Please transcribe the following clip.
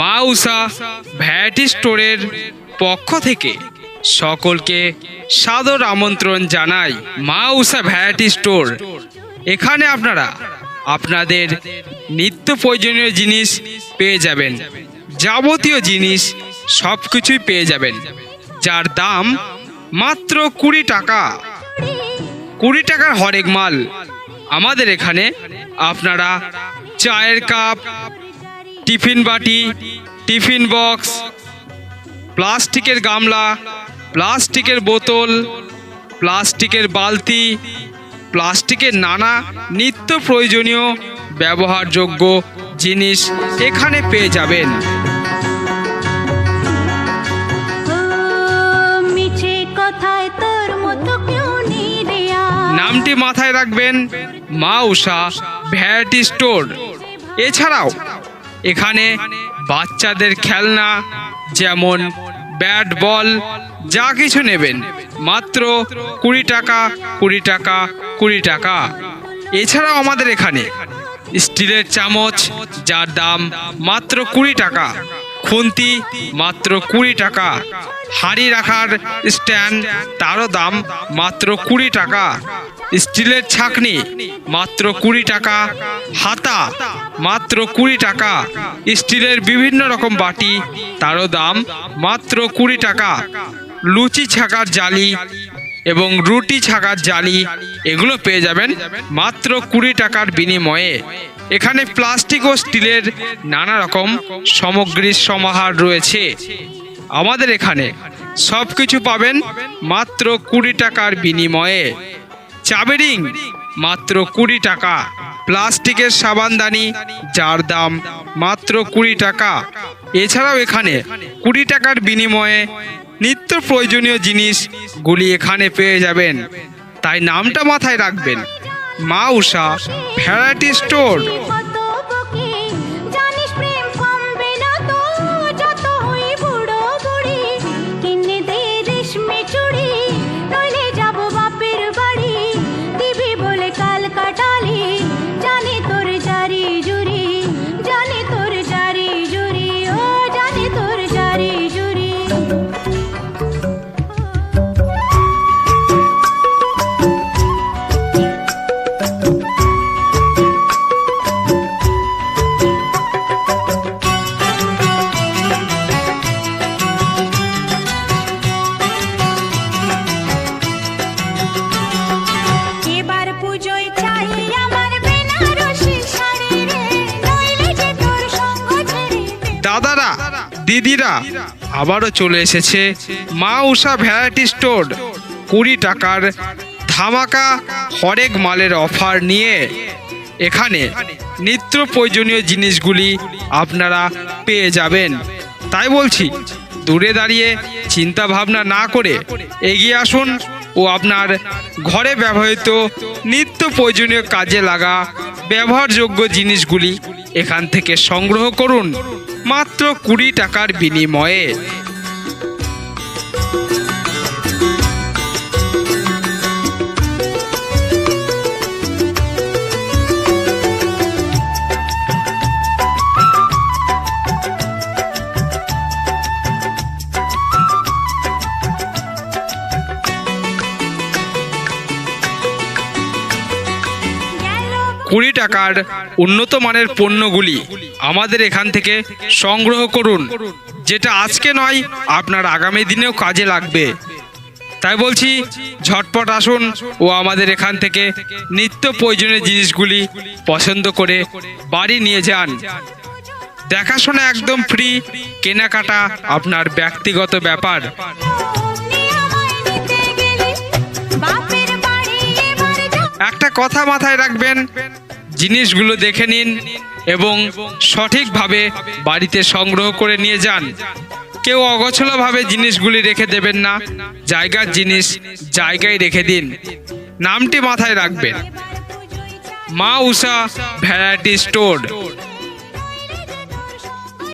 মা উষা ভ্যারাইটি স্টোরের পক্ষ থেকে সকলকে সাদর আমন্ত্রণ জানাই মা উষা ভ্যারাইটি স্টোর। এখানে আপনারা আপনাদের নিত্য প্রয়োজনীয় জিনিস পেয়ে যাবেন, যাবতীয় জিনিস সব কিছুই পেয়ে যাবেন, যার দাম মাত্র কুড়ি টাকা। কুড়ি টাকার হরেক মাল আমাদের এখানে আপনারা চায়ের কাপ টিফিন বাটি টিফিন বক্স প্লাস্টিকের গামলা প্লাস্টিকের বোতল প্লাস্টিকের বালতি প্লাস্টিকের নানা নিত্য প্রয়োজনীয় ব্যবহারযোগ্য জিনিস এখানে পেয়ে যাবেন। নামটি মাথায় রাখবেন মা উষা ভ্যারাইটি স্টোর। এছাড়াও এখানে বাচ্চাদের খেলনা, যেমন ব্যাট বল, যা কিছু নেবেন। মাত্র কুড়ি টাকা কুড়ি টাকা কুড়ি টাকা। এছাড়াও আমাদের এখানে স্টিলের চামচ, যার দাম মাত্র কুড়ি টাকা, খুন্তি মাত্র কুড়ি টাকা, হাঁড়ি রাখার স্ট্যান্ড, তারও দাম মাত্র কুড়ি টাকা। স্টিলের ছাকনি, মাত্র কুড়ি টাকা। হাতা, মাত্র কুড়ি টাকা। স্টিলের বিভিন্ন রকম বাটি, তারও দাম মাত্র কুড়ি টাকা। লুচি ছাকার জালি এবং রুটি ছাকার জালি, এগুলো পেয়ে যাবেন মাত্র কুড়ি টাকার বিনিময়ে। এখানে প্লাস্টিক ও স্টিলের নানা রকম সামগ্রীর সমাহার রয়েছে। আমাদের এখানে সব কিছু পাবেন মাত্র কুড়ি টাকার বিনিময়ে। চাবেরিং মাত্র কুড়ি টাকা। প্লাস্টিকের সাবানদানি যার দাম মাত্র কুড়ি টাকা। এছাড়াও এখানে কুড়ি টাকার বিনিময়ে নিত্য প্রয়োজনীয় জিনিসগুলি এখানে পেয়ে যাবেন। তাই নামটা মাথায় রাখবেন। মা উষা ভ্যারাইটি স্টোর। দিদিরা। আবারও চলে এসেছে মা উষা ভ্যারাইটি স্টোর কুড়ি টাকার ধামাকা হরেক মালের অফার নিয়ে। এখানে নিত্য প্রয়োজনীয় জিনিসগুলি আপনারা পেয়ে যাবেন। তাই বলছি, দূরে দাঁড়িয়ে চিন্তা ভাবনা না করে এগিয়ে আসুন ও আপনার ঘরে ব্যবহৃত নিত্য প্রয়োজনীয় কাজে লাগা ব্যবহারযোগ্য জিনিসগুলি এখান থেকে সংগ্রহ করুন। মাত্র কুড়ি টাকার বিনিময়ে। কুড়ি টাকার উন্নত মানের পণ্যগুলি আমাদের এখান থেকে সংগ্রহ করুন, যেটা আজকে নয়, আপনার আগামী দিনেও কাজে লাগবে তাই বলছি, ঝটপট আসুন ও আমাদের এখান থেকে নিত্য প্রয়োজনীয় জিনিসগুলি পছন্দ করে বাড়ি নিয়ে যান দেখাশোনা একদম ফ্রি কেনাকাটা আপনার ব্যক্তিগত ব্যাপার। একটা কথা মাথায় রাখবেন জিনিসগুলো দেখে নিন এবং সঠিকভাবে বাড়িতে সংগ্রহ করে নিয়ে যান। কেউ অগছলভাবে জিনিসগুলি রেখে দেবেন না। জায়গার জিনিস জায়গায় রেখে দিন। নামটি মাথায় রাখবেন। মা উষা ভ্যারাইটি স্টোর।